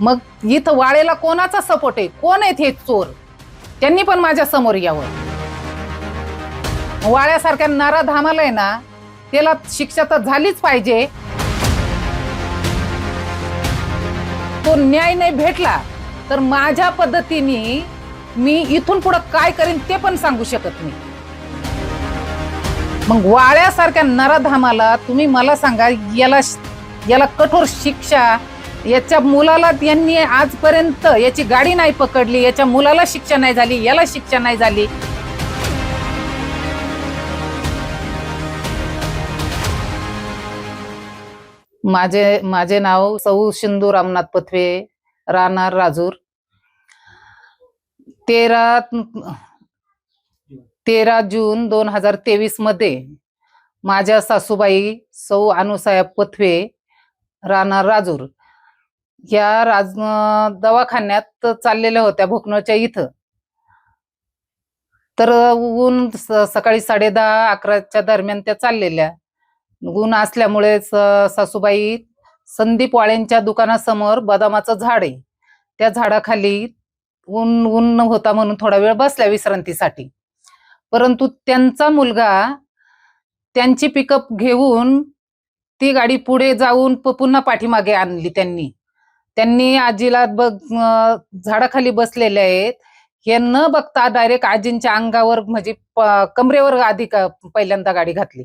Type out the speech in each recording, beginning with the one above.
मग इथं वाळेला कोणाचा सपोर्ट आहे? कोण आहेत हे चोर? त्यांनी पण माझ्यासमोर यावं. वाळ्यासारख्या नराधामाला आहे ना त्याला शिक्षा तर झालीच पाहिजे. तो न्याय नाही भेटला तर माझ्या पद्धतीने मी इथून पुढं काय करीन ते पण सांगू शकत नाही. मग वाळ्यासारख्या नराधामाला तुम्ही मला सांगा याला याला कठोर शिक्षा याच्या मुलाला यांनी आजपर्यंत याची गाडी नाही पकडली याच्या मुलाला शिक्षा नाही झाली याला शिक्षा नाही झाली. माझे माझे नाव सौ सिंधू रामनाथ पथवे राहणार राजूर. तेरा तेरा जून दोन हजार तेवीसमध्ये माझ्या सासूबाई सौ अनुसाहेब पथवे राहणार राजूर. या राज दवाखान्यात चाललेल्या होत्या भोकनळच्या इथं. तर ऊन सकाळी साडे दहा अकराच्या दरम्यान त्या चाललेल्या. ऊन असल्यामुळे सासूबाई संदीप वाळेंच्या दुकानासमोर बदामाचं झाड आहे. त्या झाडाखाली ऊन ऊन होता म्हणून थोडा वेळ बसल्या विश्रांतीसाठी. परंतु त्यांचा मुलगा त्यांची पिकअप घेऊन ती गाडी पुढे जाऊन प- पुन्हा पाठीमागे आणली त्यांनी. त्यांनी आजीला बघ झाडाखाली बसलेले आहेत. हे न बघता डायरेक्ट आजींच्या अंगावर म्हणजे कमरेवर आधी पहिल्यांदा गाडी घातली.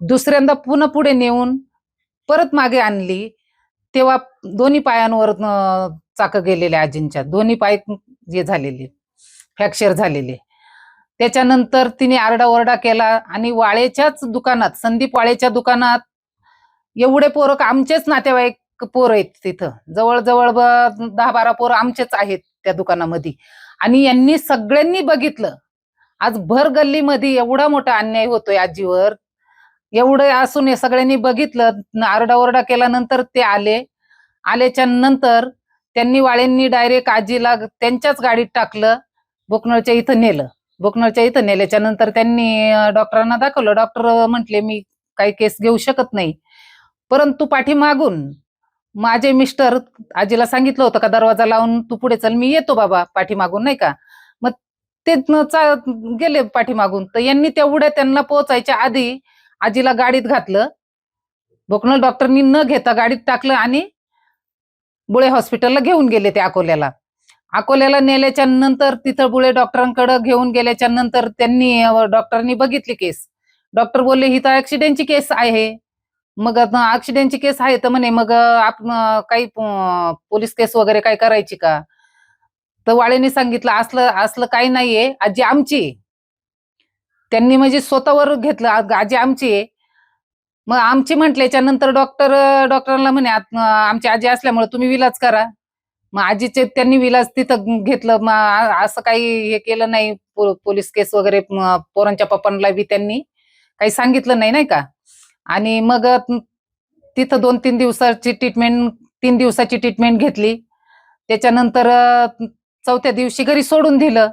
दुसऱ्यांदा पुन्हा पुढे नेऊन परत मागे आणली. तेव्हा दोन्ही पायांवर चाक गेलेले आजींच्या. दोन्ही पाय हे झालेले फ्रॅक्चर झालेले. त्याच्यानंतर तिने आरडाओरडा केला आणि वाळेच्याच दुकानात संदीप वाळेच्या दुकानात एवढे पोरक आमचेच नातेवाईक पोरं आहेत तिथं. जवळजवळ ब- दहा बारा पोरं आमचेच आहेत त्या दुकानामध्ये. आणि यांनी सगळ्यांनी बघितलं. आज भर गल्लीमध्ये एवढा मोठा अन्याय होतोय आजीवर. एवढं असून सगळ्यांनी बघितलं. आरडाओरडा केल्यानंतर ते आले. आल्याच्यानंतर त्यांनी वाळेंनी डायरेक्ट आजीला त्यांच्याच गाडीत टाकलं. बोकनळच्या इथं नेलं. बोकनळच्या इथं नेल्याच्या नंतर त्यांनी डॉक्टरांना दाखवलं. डॉक्टर म्हटले मी काही केस घेऊ शकत नाही. परंतु पाठीमागून माझे मिस्टर आजीला सांगितलं होतं का दरवाजा लावून तू पुढे चल मी येतो बाबा पाठीमागून नाही का? मग ते चा- गेले पाठीमागून. तर यांनी तेवढ्या त्यांना पोहोचायच्या आधी आजीला गाडीत घातलं. बोकनळ डॉक्टरनी न घेता गाडीत टाकलं आणि बुळे हॉस्पिटलला घेऊन गेले ते अकोल्याला. अकोल्याला नेल्याच्या नंतर तिथं बुळे डॉक्टरांकडे घेऊन गेल्याच्यानंतर त्यांनी डॉक्टरांनी बघितली केस. डॉक्टर बोलले ही तर ऍक्सिडेंटची केस आहे. मग ऍक्सिडेंटची केस आहे तर म्हणे मग आपण काही पोलीस केस वगैरे काय करायची का? तर वाळेने सांगितलं असलं असलं काही नाहीये. आजी आमची आहे. त्यांनी म्हणजे स्वतःवर घेतलं आजी आमची आहे. मग आमची म्हटल्याच्या नंतर डॉक्टर डॉक्टरांना म्हणे आमची आजी असल्यामुळे तुम्ही विलाज करा. मग आजीचे त्यांनी विलाज तिथं घेतलं. मग असं काही हे केलं नाही. पोलीस केस वगैरे पोरांच्या पप्पांना बी त्यांनी काही सांगितलं नाही नाही का? आणि मग तिथं दोन तीन दिवसाची ट्रीटमेंट तीन दिवसाची ट्रीटमेंट घेतली. त्याच्यानंतर चौथ्या दिवशी घरी सोडून दिलं.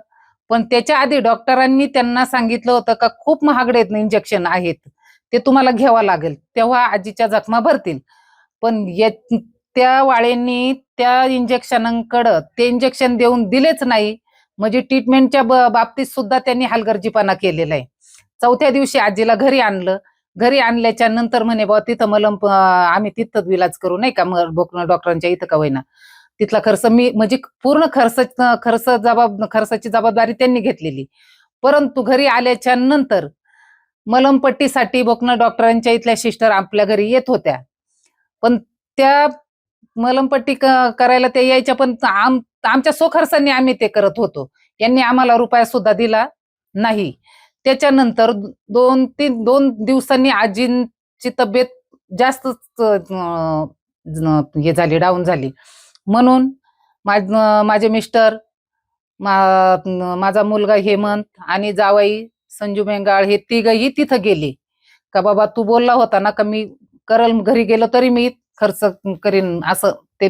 पण त्याच्या आधी डॉक्टरांनी त्यांना सांगितलं होतं का खूप महागडे इंजेक्शन आहेत. ते तुम्हाला घ्यावं लागेल. तेव्हा आजीच्या जखमा भरतील. पण त्या वाळेंनी त्या इंजेक्शनांकडं ते इंजेक्शन देऊन दिलेच नाही. म्हणजे ट्रीटमेंटच्या बाबतीत सुद्धा त्यांनी हलगर्जीपणा केलेला आहे. चौथ्या दिवशी आजीला घरी आणलं. घरी आणल्याच्या नंतर म्हणे बा तिथं मलम आम्ही तिथंच इलाज करू नाही का? मग डॉक्टरांच्या इथं का होईना. तिथला खर्च मी म्हणजे पूर्ण खर्च खर्च जबाब खर्चाची जबाबदारी त्यांनी घेतलेली. परंतु घरी आल्याच्यानंतर मलमपट्टीसाठी बोकणं डॉक्टरांच्या इथल्या सिस्टर आपल्या घरी येत होत्या. पण त्या मलमपट्टी करायला ते यायच्या पण आम आमच्या सोखर्चाने आम्ही ते करत होतो. यांनी आम्हाला रुपया सुद्धा दिला नाही. त्याच्यानंतर दोन तीन दोन दिवसांनी आजींची तब्येत जास्तच हे झाली डाऊन झाली. म्हणून माझे मिस्टर मा- माझा मुलगा हेमंत आणि जावाई संजू मेंगाळ हे तिघही तिथं गेले. का बाबा तू बोलला होता ना का मी करल घरी गेलो तरी मी खर्च करीन असं ते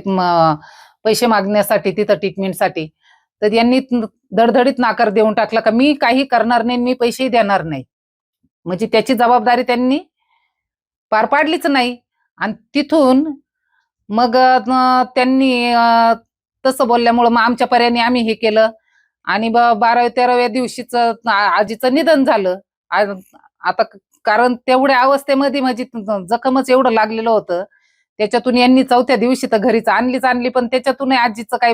पैसे मागण्यासाठी तिथं ट्रीटमेंटसाठी तर यांनी धडधडीत नाकार देऊन टाकला का मी काही करणार नाही मी पैसेही देणार नाही. म्हणजे त्याची जबाबदारी त्यांनी पार पाडलीच नाही. आणि तिथून मग त्यांनी तसं बोलल्यामुळं मग आमच्या पर्याने आम्ही हे केलं. आणि ब- बाराव्या तेराव्या दिवशीच आजीचं निधन झालं. आता कारण तेवढ्या अवस्थेमध्ये म्हणजे जखमच एवढं लागलेलं होतं. त्याच्यातून यांनी चौथ्या दिवशी तर घरीच आणलीच आणली पण त्याच्यातूनही आजीचं काही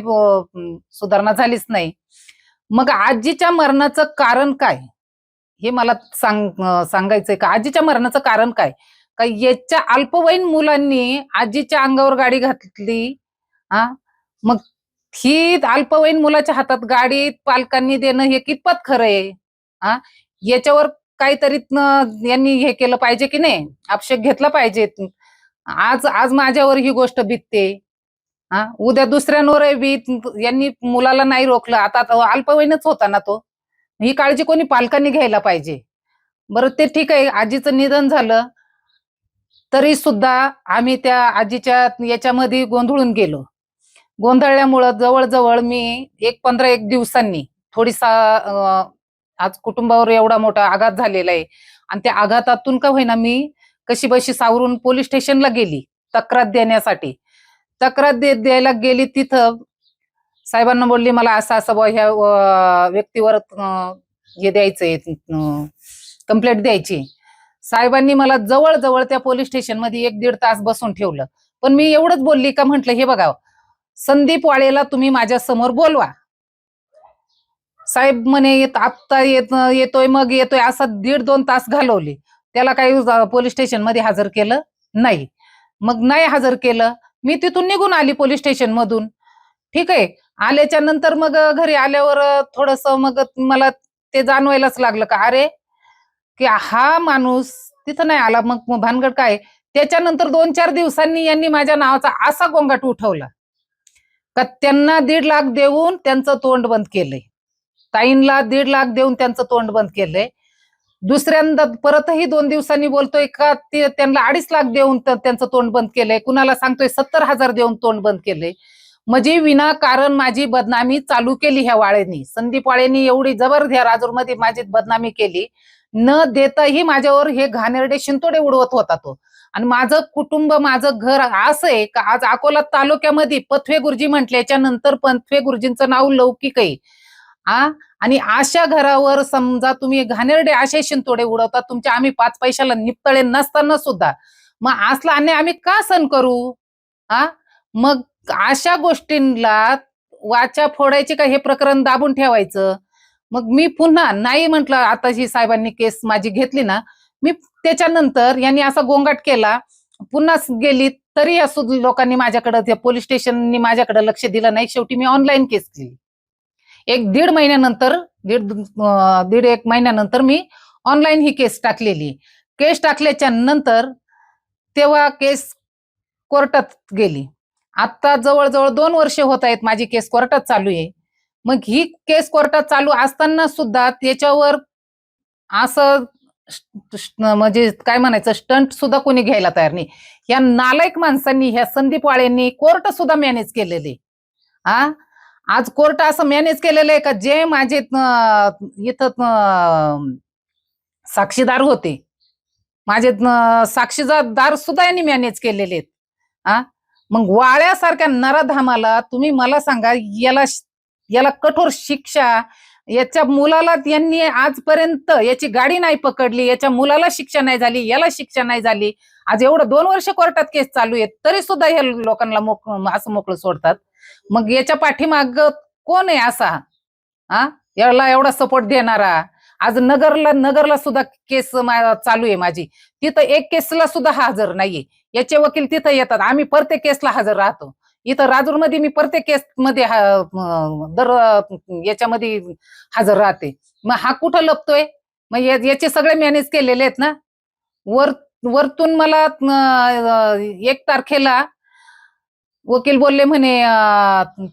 सुधारणा झालीच नाही. मग आजीच्या मरणाचं कारण काय? हे मला सांग सांगायचंय का? आजीच्या मरणाचं कारण काय? का याच्या अल्पवयीन मुलांनी आजीच्या अंगावर गाडी घातली हा मग ही अल्पवयीन मुलाच्या हातात गाडी पालकांनी देणं हे कितपत खरं आहे? हा याच्यावर काहीतरी यांनी हे केलं पाहिजे की नाही? आक्षेप घेतला पाहिजे. आज आज माझ्यावर ही गोष्ट बितते हा? उद्या दुसऱ्यांवर बी यांनी मुलाला नाही रोखलं. आता अल्पवयीनच होता ना तो. ही काळजी कोणी पालकांनी घ्यायला पाहिजे. बरं ते ठीक आहे. आजीचं निधन झालं. तरी सुद्धा आम्ही त्या आजीच्या याच्यामध्ये गोंधळून गेलो. गोंधळल्यामुळं जवळजवळ मी एक पंधरा एक दिवसांनी थोडीसा आज कुटुंबावर एवढा मोठा आघात झालेला आहे. आणि त्या आघातातून का होईना मी कशी बशी सावरून पोलीस स्टेशनला गेली तक्रार देण्यासाठी. तक्रार दे द्यायला गेली तिथं साहेबांना बोलली मला असं असं बुवा ह्या व्यक्तीवर हे द्यायचंय कंप्लेंट द्यायची. साहेबांनी मला जवळ त्या पोलीस स्टेशनमध्ये एक दीड तास बसून ठेवलं. पण मी एवढंच बोलली का म्हंटल हे बघा संदीप वाळेला तुम्ही माझ्यासमोर बोलवा. साहेब म्हणे येत आत्ता येत येतोय मग येतोय असं दीड दोन तास घालवले. त्याला काही पोलीस स्टेशनमध्ये हजर केलं नाही. मग नाही हजर केलं मी तिथून निघून आली पोलीस स्टेशन मधून. ठीक आहे आल्याच्यानंतर मग घरी आल्यावर थोडस मग मला ते जाणवायलाच लागलं का अरे की हा माणूस तिथं नाही आला मग भानगड काय? त्याच्यानंतर दोन चार दिवसांनी यांनी माझ्या नावाचा असा गोंगाट उठवला का त्यांना दीड लाख देऊन त्यांचं तोंड बंद केलंय. ताईंला दीड लाख देऊन त्यांचं तोंड बंद केलंय. दुसऱ्यांदा परतही दोन दिवसांनी बोलतोय का ते त्यांना अडीच लाख देऊन तर त्यांचं तोंड बंद केलंय. कुणाला सांगतोय सत्तर हजार देऊन तोंड बंद केलंय. म्हणजे विनाकारण माझी बदनामी चालू केली ह्या वाळेनी. संदीप वाळेनी एवढी जबर ह्या राजूरमध्ये माझी बदनामी केली. न देताही माझ्यावर हे घाणेरडे शिंतोडे उडवत होता तो. आणि माझं कुटुंब माझं घर असं आहे का आज अकोला तालुक्यामध्ये पथवे गुरुजी म्हटल्याच्या नंतर पथवे गुरुजींचं नाव लौकिक आहे. आ? आणि अशा घरावर समजा तुम्ही घाणेरडे असे शिंतोडे उडवता तुमच्या आम्ही पाच पैशाला निपतळे नसताना सुद्धा. मग असला अन्याय आम्ही का सहन करू? हा मग अशा गोष्टींना वाचा फोडायची का हे प्रकरण दाबून ठेवायचं? मग मी पुन्हा नाही म्हंटल आता ही साहेबांनी केस माझी घेतली ना मी त्याच्यानंतर यांनी असा गोंगाट केला पुन्हा गेली तरी या लोकांनी माझ्याकडे पोलीस स्टेशननी माझ्याकडे लक्ष दिलं नाही शेवटी मी ऑनलाईन केस केली. एक दीड महिन्यानंतर दीड दीड एक महिन्यानंतर मी ऑनलाईन ही केस टाकलेली. केस टाकल्याच्या नंतर तेव्हा केस कोर्टात गेली. आता जवळजवळ दोन वर्ष होत आहेत माझी केस कोर्टात चालू आहे. मग ही केस कोर्टात चालू असताना सुद्धा त्याच्यावर असं म्हणजे काय म्हणायचं स्टंट सुद्धा कोणी घ्यायला तयार नाही. या नालायक माणसांनी ह्या संदीप वाळेंनी कोर्ट सुद्धा मॅनेज केलेले. हा आज कोर्ट असं मॅनेज केलेलं आहे का? जे माझे इथं साक्षीदार होते. माझे साक्षीदार सुद्धा यांनी मॅनेज केलेले आहेत. हा मग वाळ्यासारख्या नराधामाला तुम्ही मला सांगा याला याला कठोर शिक्षा याच्या मुलाला यांनी आजपर्यंत याची गाडी नाही पकडली याच्या मुलाला शिक्षा नाही झाली याला शिक्षा नाही झाली. आज एवढं दोन वर्ष कोर्टात केस चालू आहेत तरी सुद्धा या लोकांना मोक असं मोकळं सोडतात. मग याच्या पाठीमाग कोण आहे असा? हा याला एवढा सपोर्ट देणारा? आज नगरला नगरला सुद्धा केस चालू आहे माझी. तिथं एक केसला सुद्धा हजर नाहीये. याचे वकील तिथं येतात. आम्ही प्रत्येक केसला हजर राहतो. इथं राजूरमध्ये मी प्रत्येक केस मध्ये दर याच्यामध्ये हजर राहते. मग हा कुठं लपतोय? मग याचे सगळे मॅनेज केलेले आहेत ना? वर वरतून मला एक तारखेला वकील बोलले म्हणे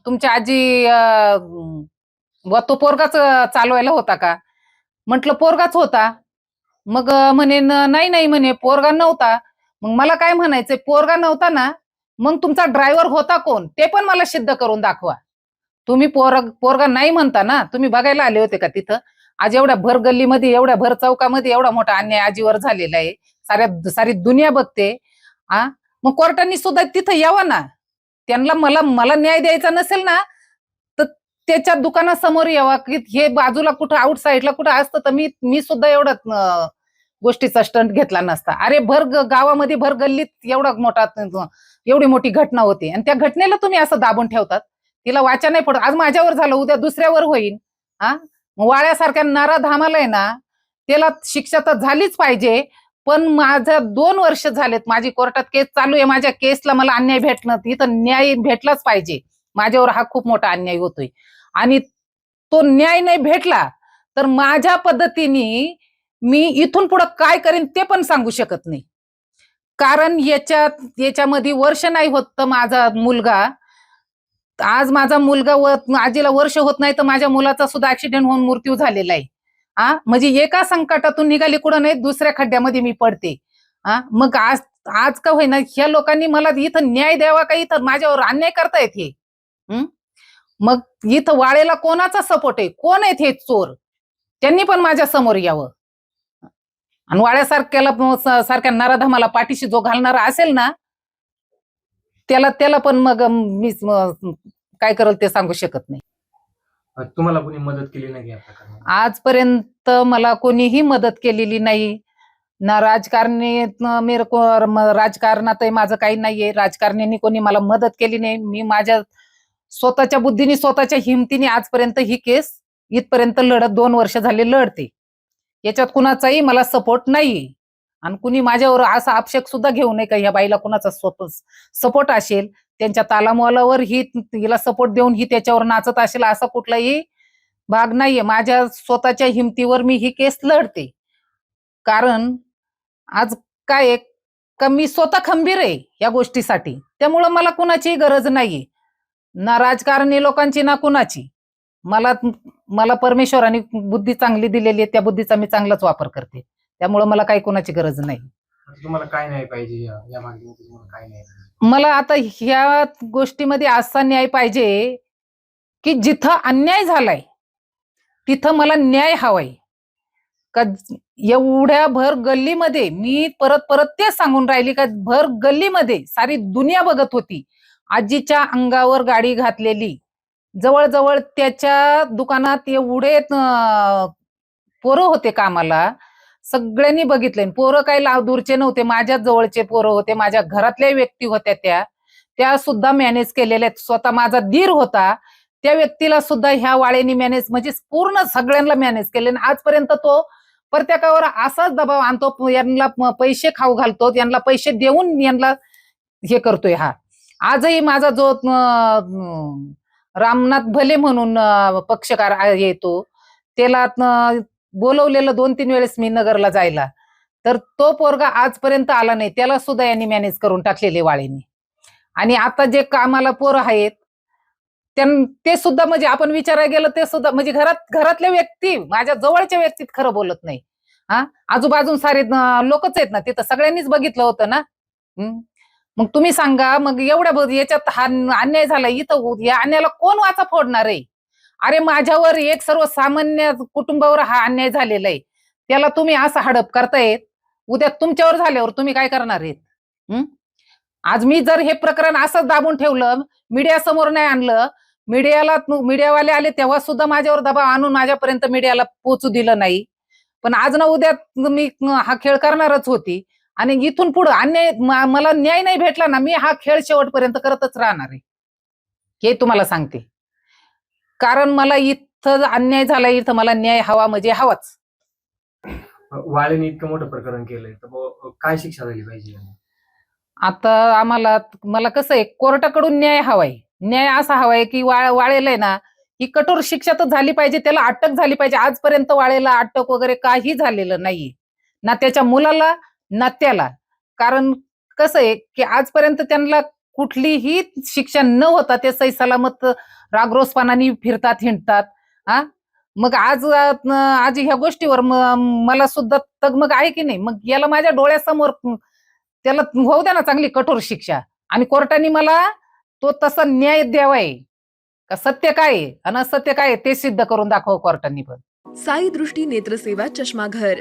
तुमच्या आजी व तो पोरगाच चालवायला होता का? म्हटलं पोरगाच होता. मग म्हणे नाही नाही म्हणे पोरगा नव्हता. मग मला काय म्हणायचं पोरगा नव्हता ना मग तुमचा ड्रायव्हर होता कोण? ते पण मला सिद्ध करून दाखवा. तुम्ही पोर पोरगा नाही म्हणता ना तुम्ही बघायला आले होते का तिथं? आज एवढ्या भर गल्लीमध्ये एवढ्या भर चौकामध्ये एवढा मोठा अन्याय आजीवर झालेला आहे. साऱ्या सारी दुनिया बघते आ? मग कोर्टानी सुद्धा तिथं यावं ना. त्यांना मला मला न्याय द्यायचा नसेल ना तर त्याच्या दुकानासमोर यावा की हे बाजूला कुठं आउट साईडला कुठं असतं तर मी मी सुद्धा एवढा गोष्टीचा स्टंट घेतला नसता. अरे भर गावामध्ये भर गल्लीत एवढा मोठा एवढी मोठी घटना होती. आणि त्या घटनेला तुम्ही असं दाबून ठेवतात. तिला वाचा नाही पडत. आज माझ्यावर झालं उद्या दुसऱ्यावर होईल. हा? वाळ्यासारख्या नाराधामाला आहे ना त्याला शिक्षा तर झालीच पाहिजे. पण माझं दोन वर्ष झालेत माझी कोर्टात केस चालू आहे. माझ्या केसला मला अन्याय भेटणं इथं न्याय भेटलाच पाहिजे. माझ्यावर हा खूप मोठा अन्याय होतोय. आणि तो न्याय नाही भेटला तर माझ्या पद्धतीने मी इथून पुढे काय करेन ते पण सांगू शकत नाही. कारण याच्यात याच्यामध्ये वर्ष नाही होत तर माझा मुलगा आज माझा मुलगा व- आजीला वर्ष होत नाही तर माझ्या मुलाचा सुद्धा ऍक्सिडेंट होऊन मृत्यू झालेला आहे. हा म्हणजे एका संकटातून निघाली कुठं नाही दुसऱ्या खड्ड्यामध्ये मी पडते. हा मग आज आज का होईना ह्या लोकांनी मला इथं न्याय द्यावा का? इथं माझ्यावर अन्याय करतायत हे? मग इथं वाळेला कोणाचा सपोर्ट आहे? कोण आहेत हे चोर? त्यांनी पण माझ्यासमोर यावं. आणि वाळ्यासारख्याला सारख्या नराधमाला पाठीशी जो घालणारा असेल ना त्याला त्याला पण मग मी काय करल ते सांगू शकत नाही. तुम्हाला कोणी मदत केली नाही या प्रकरणात? आजपर्यंत मला कोणीही मदत केलेली नाही. ना राजकारणी न- मेरे को म- राजकारणातही माझं काही नाहीये. राजकारण्यांनी कोणी मला मदत केली नाही. मी माझ्या स्वतःच्या बुद्धीने स्वतःच्या हिमतीने आजपर्यंत ही केस इथपर्यंत लढत दोन वर्ष झाले लढते. याच्यात कुणाचाही मला सपोर्ट नाही आणि कुणी माझ्यावर असा आक्षेप सुद्धा घेऊ नये का? ह्या बाईला कुणाचा सपोर्ट असेल त्यांच्या तालामोलावर ही हिला सपोर्ट देऊन ही त्याच्यावर नाचत असेल असा कुठलाही भाग नाहीये. माझ्या स्वतःच्या हिमतीवर मी ही केस लढते. कारण आज काय का मी स्वतः खंबीर आहे या गोष्टीसाठी? त्यामुळं मला कुणाचीही गरज नाहीये. ना राजकारणी लोकांची ना कुणाची. मला मला परमेश्वराने बुद्धी चांगली दिलेली आहे त्या बुद्धीचा मी चांगलाच वापर करते. त्यामुळं मला काही कुणाची गरज नाही. तुम्हाला काय नाही पाहिजे या या मागणीमध्ये? तुम्हाला काय नाही मला आता ह्या गोष्टीमध्ये असा न्याय पाहिजे की जिथं अन्याय झालाय तिथं मला न्याय हवाय. का एवढ्या भर गल्लीमध्ये मी परत परत तेच सांगून राहिली का भर गल्लीमध्ये सारी दुनिया बघत होती. आजीच्या अंगावर गाडी घातलेली. जवळजवळ त्याच्या दुकानात एवढे पोरं होते कामाला. सगळ्यांनी बघितले पोरं काही लाव दूरचे नव्हते. माझ्या जवळचे पोरं होते. माझ्या घरातल्या व्यक्ती होत्या त्या. त्या सुद्धा मॅनेज केलेल्या आहेत. स्वतः माझा दीर होता. त्या व्यक्तीला सुद्धा ह्या वाळेनी मॅनेज म्हणजे पूर्ण सगळ्यांना मॅनेज केले. आणि आजपर्यंत तो प्रत्येकावर असाच दबाव आणतो. यांना पैसे खाऊ घालतो. यांना पैसे देऊन यांना हे करतोय हा. आजही माझा जो रामनाथ भले म्हणून पक्षकार येतो त्याला बोलवलेलं दोन तीन वेळेस मी नगरला जायला. तर तो पोरगा आजपर्यंत आला नाही. त्याला सुद्धा यांनी मॅनेज करून टाकलेले वाळीने. आणि आता जे कामाला पोरं आहेत ते सुद्धा म्हणजे आपण विचारायला गेलं ते सुद्धा म्हणजे घरात घरातल्या व्यक्ती माझ्या जवळच्या व्यक्तीत खरं बोलत नाही. हा? आजूबाजून सारे लोकच आहेत ना तिथं सगळ्यांनीच बघितलं होतं ना? मग तुम्ही सांगा मग एवढ्या याच्यात हा अन्याय झाला इथं या अन्यायाला कोण वाचा फोडणार आहे? अरे माझ्यावर एक सर्वसामान्य कुटुंबावर हा अन्याय झालेला आहे. त्याला तुम्ही असं हडप करतायत उद्या तुमच्यावर झाल्यावर तुम्ही काय करणार आहेत? आज मी जर हे प्रकरण असंच दाबून ठेवलं मीडिया समोर नाही आणलं मीडियाला मीडियावाले आले तेव्हा सुद्धा माझ्यावर दबाव आणून माझ्यापर्यंत मीडियाला पोचू दिलं नाही. पण आज ना उद्या मी हा खेळ करणारच होती. आणि इथून पुढे अन्याय मला न्याय नाही भेटला ना मी हा खेळ शेवटपर्यंत करतच राहणार आहे. हे तुम्हाला सांगते. कारण मला इथं अन्याय झाला इथं मला न्याय हवा म्हणजे हवाच. वाळेने इतकं मोठं प्रकरण केलंय तर काय शिक्षा झाली पाहिजे यांना? आता आम्हाला मला कसं आहे कोर्टाकडून न्याय हवाय. न्याय असा हवाय की वाळेला आहे ना ही कठोर शिक्षा तर झाली पाहिजे त्याला अटक झाली पाहिजे. आजपर्यंत वाळेला अटक वगैरे काही झालेलं नाही ना त्याच्या मुलाला ना त्याला. कारण कसं आहे की आजपर्यंत त्यांना कुठलीही शिक्षा न होता ते सही सलामत रागरोसपणाने फिरतात हिंडतात हा मग आज आज ह्या गोष्टीवर मला सुद्धा तगमग आहे की नाही? मग याला माझ्या डोळ्यासमोर त्याला होऊ द्या ना चांगली कठोर शिक्षा. आणि कोर्टाने मला तो तसा न्याय द्यावाय का सत्य काय आहे? आणि असत्य काय ते सिद्ध करून दाखव कोर्टाने पण. साई दृष्टी नेत्रसेवा चष्मा घर